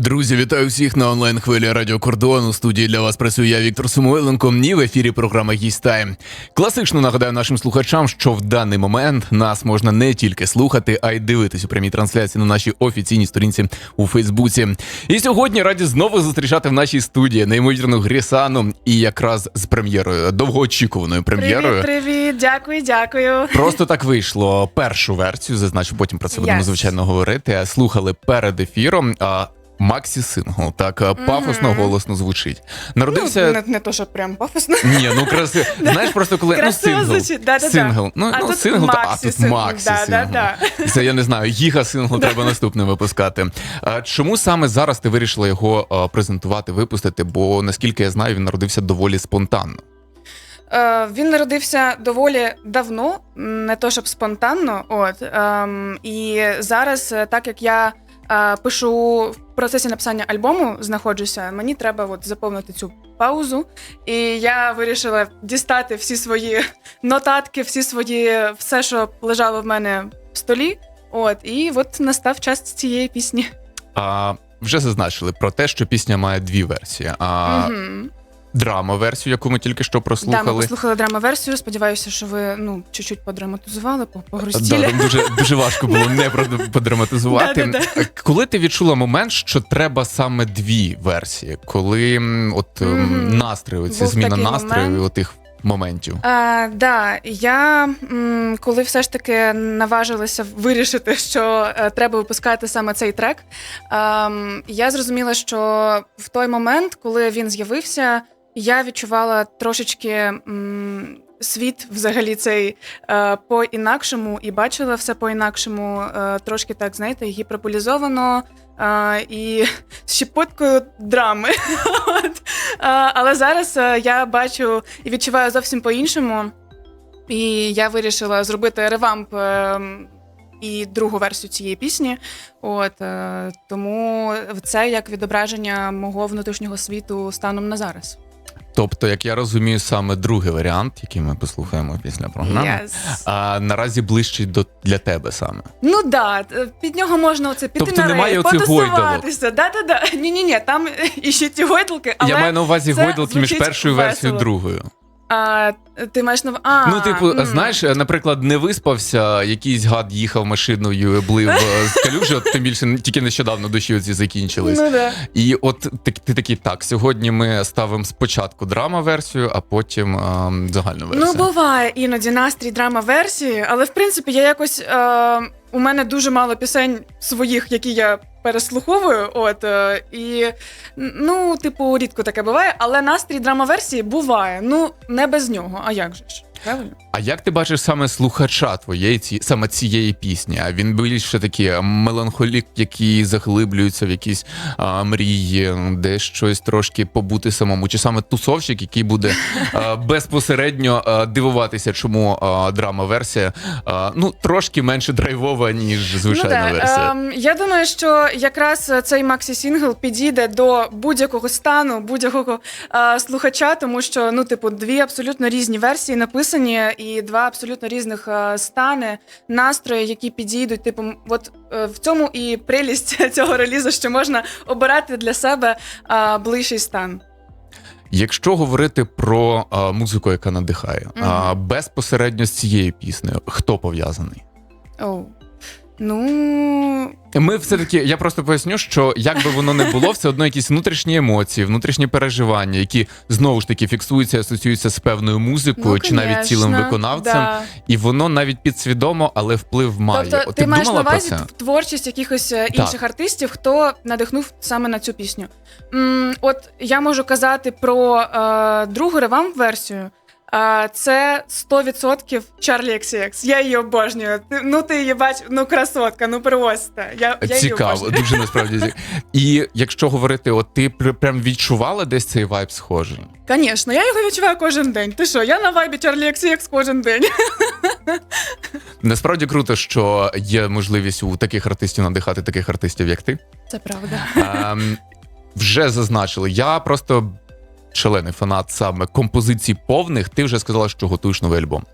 Друзі, вітаю всіх на онлайн хвилі Радіо Кордон. У студії для вас працюю я Віктор Самойленко. І в ефірі програма «Гість Тайм». Класично нагадаю нашим слухачам, що в даний момент нас можна не тільки слухати, а й дивитись у прямій трансляції на нашій офіційній сторінці у Фейсбуці. І сьогодні раді знову зустрічати в нашій студії неймовірну Грісану і якраз з прем'єрою, довгоочікуваною прем'єрою. Привіт, привіт, дякую, дякую. Просто так вийшло. Першу версію, зазначу, потім про це будемо Yes. звичайно говорити. Слухали перед ефіром. Максі Сингл, так а, пафосно, голосно звучить. Народився. Ну, не, не то, що прям пафосно. Ні, ну красиво. Знаєш, просто коли ну, сингл, звучить, сингл. Ну, А ну тут сингл, та- а тут сингл, Максі сингл. Це я не знаю, гіга сингл треба наступним випускати. А чому саме зараз ти вирішила його а, презентувати, випустити? Бо наскільки я знаю, він народився доволі спонтанно. Е, він народився доволі давно, не то щоб спонтанно. От ем, і зараз, е, так як я е, пишу в процесі написання альбому, знаходжуся, мені треба от заповнити цю паузу. І я вирішила дістати всі свої нотатки, всі свої, все, що лежало в мене в столі. От, і от настав час цієї пісні. А, вже зазначили про те, що пісня має дві версії. А, Мгм. Драма-версію, яку ми тільки що Да, ми прослухали. послухали драма-версію. Сподіваюся, що ви ну чуть-чуть подраматизували, по- Да, там дуже, дуже важко було не подраматизувати. Да-да-да. Коли ти відчула момент, що треба саме дві версії, коли от м, Мгм. настрій, оці зміна настрою, момент. отих моментів. А, да, я м, коли все ж таки наважилася вирішити, що е, треба випускати саме цей трек, ем, я зрозуміла, що в той момент, коли він з'явився, я відчувала трошечки м, світ взагалі цей е, по-інакшому і бачила все по-інакшому, е, трошки так, знаєте, гіперболізовано. е, і з щепоткою драми. Е, Але зараз е, я бачу і відчуваю зовсім по-іншому. І я вирішила зробити ревамп е, і другу версію цієї пісні. От тому це як відображення мого внутрішнього світу станом на зараз. Тобто, як я розумію, саме другий варіант, який ми послухаємо після програми, Yes. а наразі ближчий до для тебе саме. Ну да, під нього можна оце піти Тобто на немає потусуватися. Да, да, да. Ні, ні, ні, там і ще ті гойдалки, але я маю на увазі гойдалки між першою версією і другою. А, ти маєш на а, ну, типу, м. знаєш, наприклад, не виспався, якийсь гад їхав машиною, і блив е, з калюжі, от тим більше тільки нещодавно дощі оці закінчились. Ну, да. І от ти, ти такий так. Сьогодні ми ставимо спочатку драма-версію, а потім ем, загальну версію. Ну, буває іноді настрій драма версії, але в принципі я якось. Е, у мене дуже мало пісень своїх, які я переслуховую. От е, і ну, типу, рідко таке буває, але настрій драма версії буває. Ну, не без нього. А як же ж? Правильно? А як ти бачиш саме слухача твоєї ці саме цієї пісні? А він більше такий меланхолік, який заглиблюється в якісь а, мрії, де щось трошки побути самому, чи саме тусовщик, який буде а, безпосередньо а, дивуватися, чому а, драма-версія а, ну трошки менше драйвова, ніж звичайна ну, да. версія. Ем, я думаю, що якраз цей Максі Сінгл підійде до будь-якого стану, будь-якого слухача, тому що ну, типу, дві абсолютно різні версії написані, і два абсолютно різних е, стани, настрої, які підійдуть. Типу, от е, в цьому і прелість цього релізу, що можна обирати для себе е, ближчий стан. Якщо говорити про а, музику, яка надихає, а, безпосередньо з цією піснею, хто пов'язаний? Оу. Ну, Ми все таки, я просто поясню, що як би воно не було, все одно якісь внутрішні емоції, внутрішні переживання, які знову ж таки фіксуються, асоціюються з певною музикою, ну, чи навіть цілим виконавцем, Да. і воно навіть підсвідомо, але вплив має. Тобто От ти б маєш на увазі творчість якихось е, інших артистів, хто надихнув саме на цю пісню. М, от я можу казати про е, другу ревамп-версію. Е, це 100% Чарлі XCX. Я її обожнюю. Ну ти її бачиш, ну красотка, ну просто. Я, я Цікаво, обожнюю. дуже насправді. І якщо говорити, от ти пр- прям відчувала десь цей вайб схожий? Звісно, я його відчуваю кожен день. Ти що, я на вайбі Чарлі XCX кожен день. Насправді круто, що є можливість у таких артистів надихати таких артистів, як ти. Це правда. Ем, вже зазначили. Я просто шалений фанат саме композицій повних. Ти вже сказала, що готуєш новий альбом.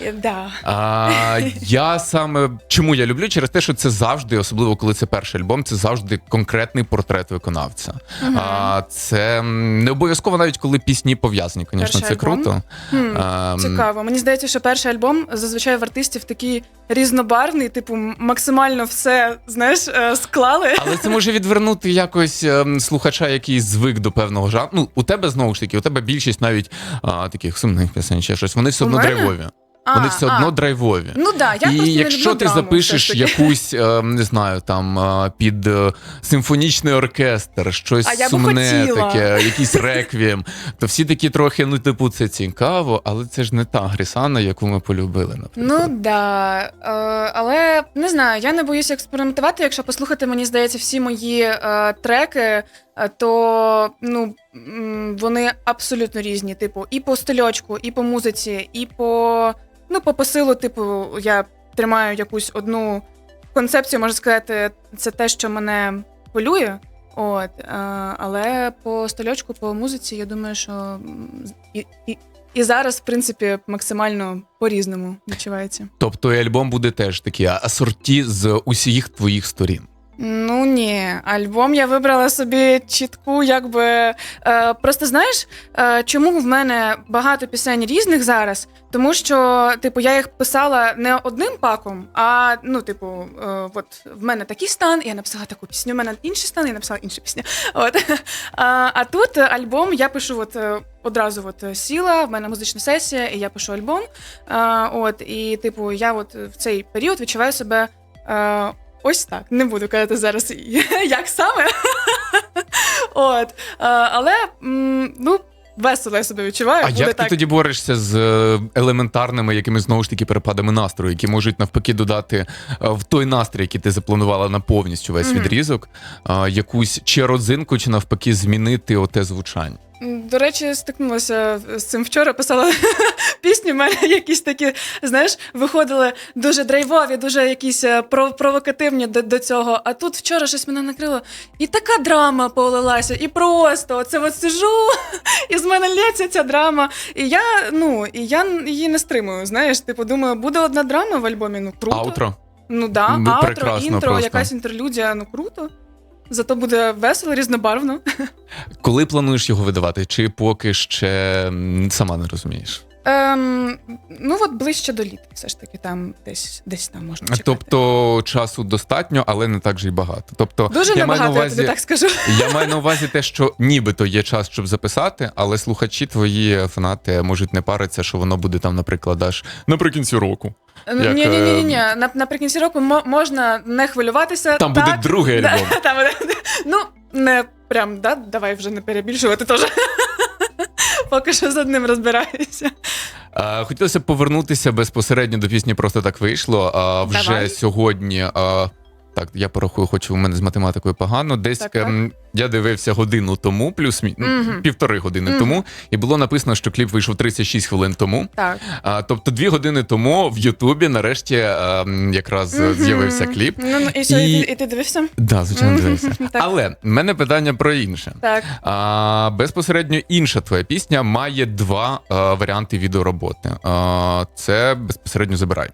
І- Да. А, я саме чому я люблю? Через те, що це завжди, особливо коли це перший альбом, це завжди конкретний портрет виконавця. А, це не обов'язково навіть коли пісні пов'язані. Звісно, Перший це альбом? круто. Хм, А, Цікаво. Мені здається, що перший альбом зазвичай в артистів такий різнобарвний, типу, максимально все знаєш, е, склали. Але це може відвернути якось ем, слухача, який звик до певного жанру. Ну, у тебе знову ж таки, у тебе більшість навіть а, таких сумних пісень, ще щось. Вони все У одно мене? драйвові. А, Вони все а. одно драйвові. Ну да, я і просто якщо не люблю ти драму, запишеш все ж таки. якусь, е, не знаю, там е, під е, симфонічний оркестр, щось А я би сумне хотіла. таке, якийсь реквієм, то всі такі трохи, ну, типу, це цікаво, але це ж не та Грісана, яку ми полюбили, наприклад. Ну да. Е, але не знаю, я не боюся експериментувати. Якщо послухати, мені здається, всі мої е, треки, е, то ну, м, вони абсолютно різні. Типу, і по стильочку, і по музиці, і по, ну, по посилу, типу, я тримаю якусь одну концепцію, можна сказати, це те, що мене полює. От, е, але по стильочку, по музиці, я думаю, що і, і, і зараз, в принципі, максимально по-різному відчувається. Тобто і альбом буде теж такий асорті з усіх твоїх сторін. Ну ні, альбом я вибрала собі чітку, якби. Е, просто знаєш, е, чому в мене багато пісень різних зараз? Тому що, типу, я їх писала не одним паком, а ну, типу, е, от в мене такий стан, я написала таку пісню, в мене інший стан, я написала іншу пісню. От. А, а тут альбом я пишу от, е, одразу от е, сіла, в мене музична сесія, і я пишу альбом. А, от, і, типу, я от в цей період відчуваю себе. Е, Ось так, не буду казати зараз, як саме. От. Е, Але ну, весело я себе відчуваю. А буде як ти так. тоді борешся з е, елементарними якимись знову ж таки перепадами настрою, які можуть навпаки додати е, в той настрій, який ти запланувала на повністю весь Мгм. відрізок, е, якусь чи родзинку, чи навпаки змінити оте звучання? До речі, стикнулася з цим вчора, писала пісню. в мене якісь такі, знаєш, виходили дуже драйвові, дуже якісь е, пров- провокативні до, до цього. А тут вчора щось мене накрило, і така драма полилася, і просто оце от сижу, і з мене лється ця драма. І я, ну, і я її не стримую. Знаєш, типу, думаю, буде одна драма в альбомі, ну круто. Аутро? Ну да, Ну, аутро, інтро, просто. якась інтерлюдія, ну круто. Зато буде весело, різнобарвно. Коли плануєш його видавати, чи поки ще сама не розумієш? Ем, ну от ближче до літа, все ж таки, там десь десь там можна чекати. Тобто часу достатньо, але не так же й багато. Тобто Дуже я маю на небагато, я тобі так скажу. Я маю на увазі те, що нібито є час, щоб записати, але слухачі твої фанати можуть не паритися, що воно буде там, наприклад, аж наприкінці року. Як, Ні, ні, ні, ні, е, На, наприкінці року мо- можна не хвилюватися. Там так, буде другий альбом. там буде- ну, не прям, да, давай вже не перебільшувати теж. Поки що з одним розбираюся. Хотілося б повернутися безпосередньо до пісні Просто так вийшло. Вже Давай. сьогодні. Так, я порахую, хочу у мене з математикою погано. Десь Так, так. ем, я дивився годину тому, плюс мі- ну, півтори години Мгм. тому, і було написано, що кліп вийшов 36 хвилин тому. Так. А, тобто дві години тому в Ютубі нарешті а, якраз е, Мгм. з'явився кліп. Ну, ну, і що, І- і... ти- і ти дивився? Да, звичайно, дивився. Так. Але в мене питання про інше. Так. А, безпосередньо інша твоя пісня має два а, варіанти відеороботи. А, це безпосередньо забирай.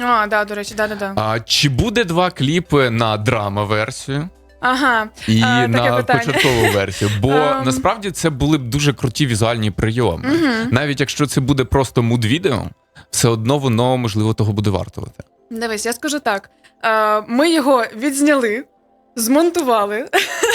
А, да, до речі, да, да, да. А, чи буде два кліпи на драма-версію Ага. і А, на початкову версію? Бо Ем. насправді це були б дуже круті візуальні прийоми. Мгм. Навіть якщо це буде просто муд-відео, все одно воно можливо того буде вартувати. Дивись, я скажу так: е, ми його відзняли, змонтували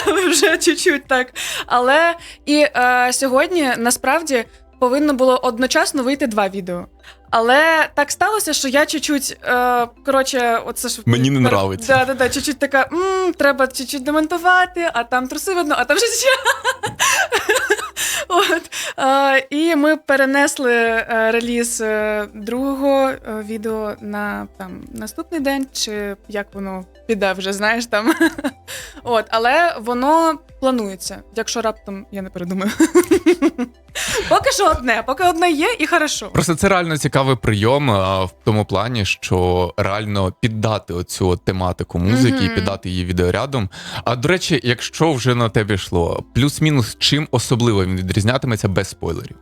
вже чуть-чуть так. Але і е, сьогодні насправді повинно було одночасно вийти два відео. Але так сталося, що я чуть-чуть, е, коротше, оце ж Мені не нравиться. Да, да, да, чуть-чуть така, м, треба чуть-чуть демонтувати, а там труси видно, а там щось ще. От. Е, і ми перенесли е, реліз е, другого е, відео на там наступний день, чи як воно піде вже, знаєш там. От, але воно планується, якщо раптом я не передумаю. Поки що одне, поки одне є, і хорошо. Просто це реально цікавий прийом а, в тому плані, що реально піддати оцю от тематику музики і Мгм. піддати її відеорядом. А до речі, якщо вже на тебе йшло, плюс-мінус, чим особливо він відрізнятиметься без спойлерів?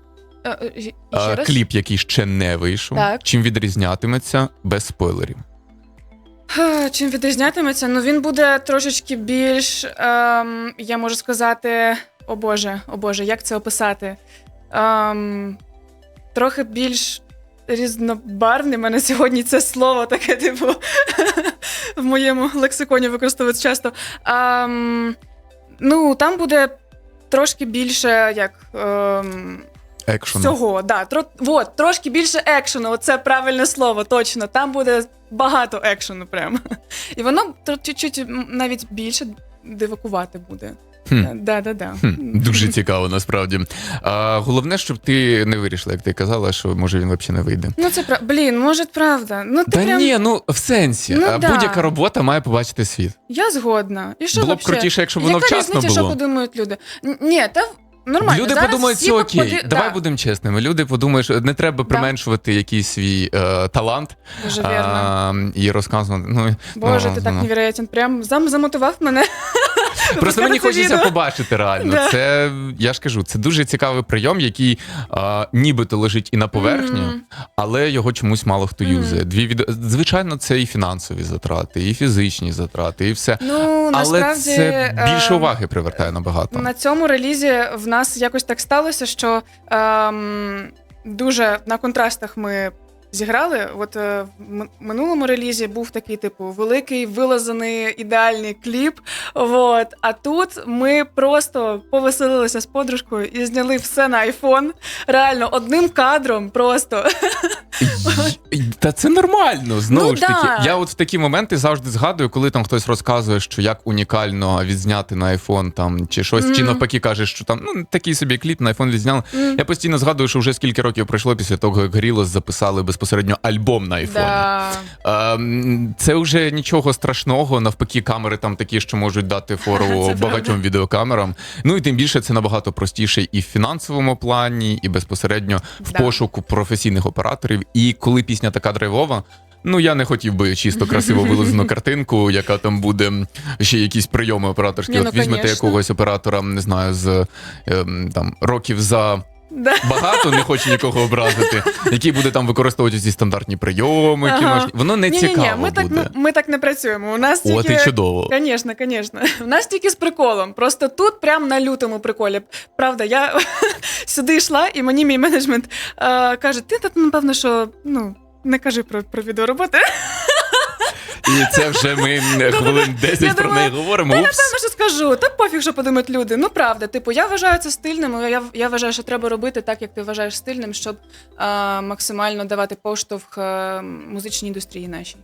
Е, е, А, раз? кліп, який ще не вийшов, Так. чим відрізнятиметься без спойлерів. Чим відрізнятиметься? Ну він буде трошечки більш, ем, я можу сказати, о Боже, о Боже, як це описати? Ем, трохи більш різнобарвний. У мене сьогодні це слово таке, типу, в моєму лексиконі використовується часто. Ем, ну, там буде трошки більше як. Ем, Екшону. Всього, да. Тро, вот, трошки більше екшену, оце правильне слово, точно. Там буде багато екшену прямо. І воно чуть-чуть навіть більше дивакувати буде. Хм. Да, да, да. Хм, дуже цікаво, насправді. А, головне, щоб ти не вирішила, як ти казала, що може він взагалі не вийде. Ну це пра... Блін, може, правда. Ну ти Та прям... ні, ну в сенсі. Ну, да. Будь-яка робота має побачити світ. Я згодна. І що Було б вообще? крутіше, якщо воно Яка вчасно різниця, що подумають люди? Ні, та нормально. Люди Зараз подумають, всі все поди- окей. Давай да, будемо чесними. Люди подумають, що не треба применшувати якийсь свій е, талант Дуже вірно. і розказувати. Ну, Боже, ну, ти так ну. невероятен. Прям зам замотивав мене. Просто мені хочеться побачити реально. Це я ж кажу, це дуже цікавий прийом, який а, нібито лежить і на поверхні, але його чомусь мало хто юзає. Дві. Звичайно, це і фінансові затрати, і фізичні затрати, і все. Ну, але насправді, це більше е, уваги привертає набагато. На цьому релізі в нас якось так сталося, що ем, дуже на контрастах ми зіграли. От е, в минулому релізі був такий, типу, великий вилазаний ідеальний кліп. От. А тут ми просто повеселилися з подружкою і зняли все на айфон. Реально, одним кадром просто. Та це нормально. Знову Ну, ж таки, да. я от в такі моменти завжди згадую, коли там хтось розказує, що як унікально відзняти на iPhone там чи щось, чи навпаки каже, що там ну такий собі кліп на iPhone відзняли. М, Я постійно згадую, що вже скільки років пройшло після того, як Горілос записали безпосередньо альбом на iPhone. Да. Ем, Це вже нічого страшного. Навпаки, камери там такі, що можуть дати фору багатьом відеокамерам. Ну і тим більше це набагато простіше і в фінансовому плані, і безпосередньо в Да. пошуку професійних операторів. І коли пісня така драйвова. Ну, я не хотів би чисто красиво вилазену картинку, яка там буде ще якісь прийоми операторські. Ні, ну, От візьмете конечно. якогось оператора, не знаю, з ем, там років за Да. багато, не хочу нікого образити, який буде там використовувати ці стандартні прийоми, Ага. кіношні. Воно не цікаво ми так, буде. ми, ми так не працюємо. У нас От тільки... і чудово. Звісно, звісно. У нас тільки з приколом. Просто тут прям на лютому приколі. Правда, я сюди йшла, і мені мій менеджмент е, каже: ти тут, напевно, що ну. Не кажи про, про відеороботи. І це вже ми м, хвилин 10 Я про думаю, неї говоримо. Та Упс. напевно, що скажу. Та пофіг, що подумають люди. Ну правда, типу, я вважаю це стильним. Я, я вважаю, що треба робити так, як ти вважаєш стильним, щоб е, максимально давати поштовх е, музичній індустрії нашій.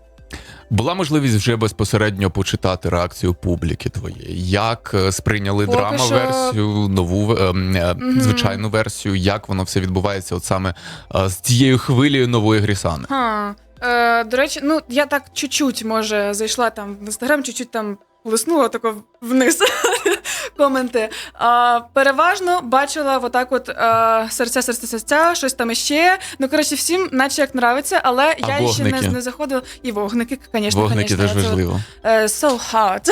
Була можливість вже безпосередньо почитати реакцію публіки твоєї. Як е, сприйняли Поки драма-версію, нову ем, е, mm. звичайну версію, як воно все відбувається, от саме е, з цією хвилею нової Грісани? Ха. Е, до речі, ну я так чуть-чуть, може, зайшла там в інстаграм, чуть-чуть там лиснула тако вниз коменти. А, переважно бачила отак от а, серця, серця, серця, щось там іще. Ну, коротше, всім, наче як нравиться, але А я ще не, не заходила. І вогники, звісно, Вогники теж важливо. Е, so hot.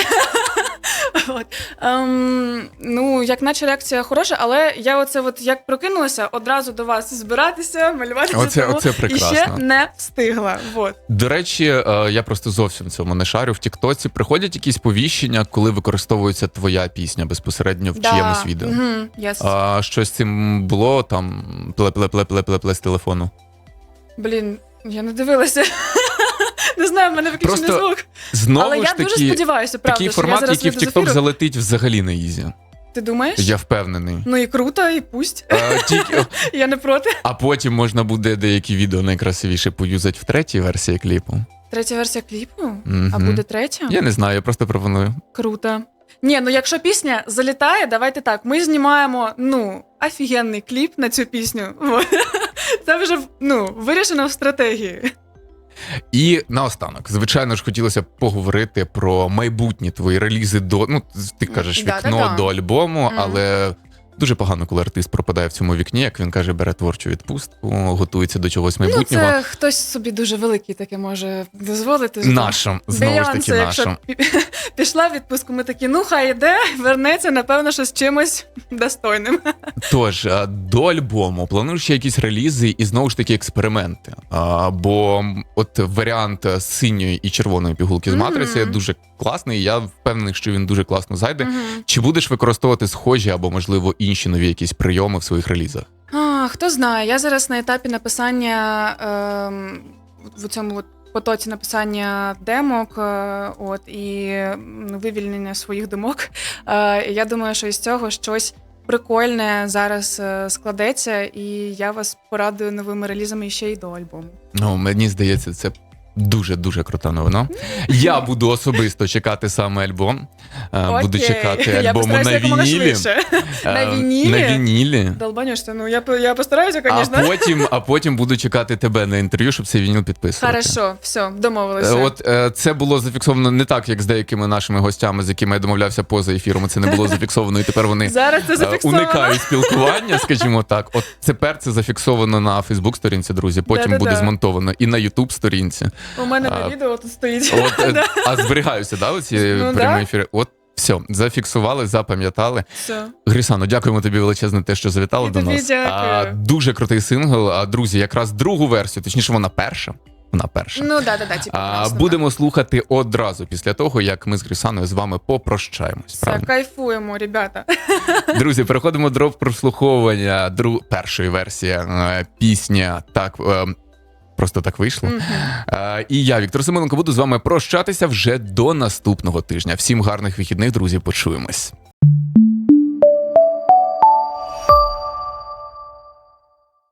От. Ем, ну, як наче реакція хороша, але я оце от як прокинулася, одразу до вас збиратися, малювати Оце- тому, оце і прекрасно. ще не встигла. Вот. До речі, е, я просто зовсім цьому не шарю. В Тіктоці приходять якісь повіщення, коли використовується твоя пісня безпосередньо в чиємусь відео. Угу, yes. А щось з цим було там пле-пле-пле-пле-пле з телефону. Блін, я не дивилася. Не знаю, в мене виключений Просто звук. Знову Але ж я дуже сподіваюся, правда, такий що я формат, зараз який в вийду з ефіру. залетить взагалі на ізі. Ти думаєш? Я впевнений. Ну і круто, і пусть. А, тільки, Я не проти. а потім можна буде деякі відео найкрасивіше поюзати в третій версії кліпу. Третя версія кліпу? Мгм. А буде третя? Я не знаю, я просто пропоную. Круто. Ні, ну якщо пісня залітає, давайте так. Ми знімаємо ну офігенний кліп на цю пісню. Це вже ну вирішено в стратегії. І наостанок, звичайно ж, хотілося б поговорити про майбутні твої релізи до. Ну, ти кажеш, вікно да, да. до альбому, але Дуже погано, коли артист пропадає в цьому вікні, як він каже, бере творчу відпустку, готується до чогось майбутнього. Ну, це хтось собі дуже великий таке може дозволити. Нашим, знову ж таки, Бейонсе, якщо нашим. пішла в відпустку, ми такі, ну хай йде, вернеться, напевно, що з чимось достойним. Тож до альбому плануєш ще якісь релізи і знову ж таки експерименти. А, бо от варіант е, синьої і червоної пігулки з матриці дуже класний. Я впевнений, що він дуже класно зайде. Мгм. Чи будеш використовувати схожі або, можливо, інші нові якісь прийоми в своїх релізах? А, хто знає, я зараз на етапі написання ем, в цьому от потоці написання демок, е, от і вивільнення своїх думок. Е, я думаю, що із цього щось прикольне зараз е, складеться, і я вас порадую новими релізами ще й до альбому. Ну, мені здається, це. Дуже дуже крута новина. Я буду особисто чекати саме альбом. Е, Буду чекати альбому постараюся на якомога вінілі. На Е, вінілі? На вінілі. Долбанешся, ну я, я постараюся, А потім, а потім буду чекати тебе на інтерв'ю, щоб цей вініл підписувати. Хорошо, все, Е, домовилися. От е, це було зафіксовано не так, як з деякими нашими гостями, з якими я домовлявся поза ефіром. Це не було зафіксовано, і тепер вони Зараз це е, уникають спілкування, скажімо так. От тепер це зафіксовано на Фейсбук-сторінці, друзі. Потім Да-да-да. буде змонтовано і на Ютуб сторінці. У мене на відео тут стоїть. От, е, а зберігаються, да, оці Ну, прямі да. ефіри? От все, зафіксували, запам'ятали. Все. Грісано, дякуємо тобі величезне те, що завітала І до тобі нас. дякую. А, дуже крутий сингл. А друзі, якраз другу версію, точніше, вона перша. Вона перша. Ну да, да, да, типу, А, будемо слухати одразу після того, як ми з Грісаною з вами попрощаємось. Все, Правильно? кайфуємо, ребята. Друзі, переходимо до прослуховування дру... першої версії е, пісня. Так е, просто так вийшло. Е, і я, Віктор Семененко, буду з вами прощатися вже до наступного тижня. Всім гарних вихідних, друзі. Почуємось.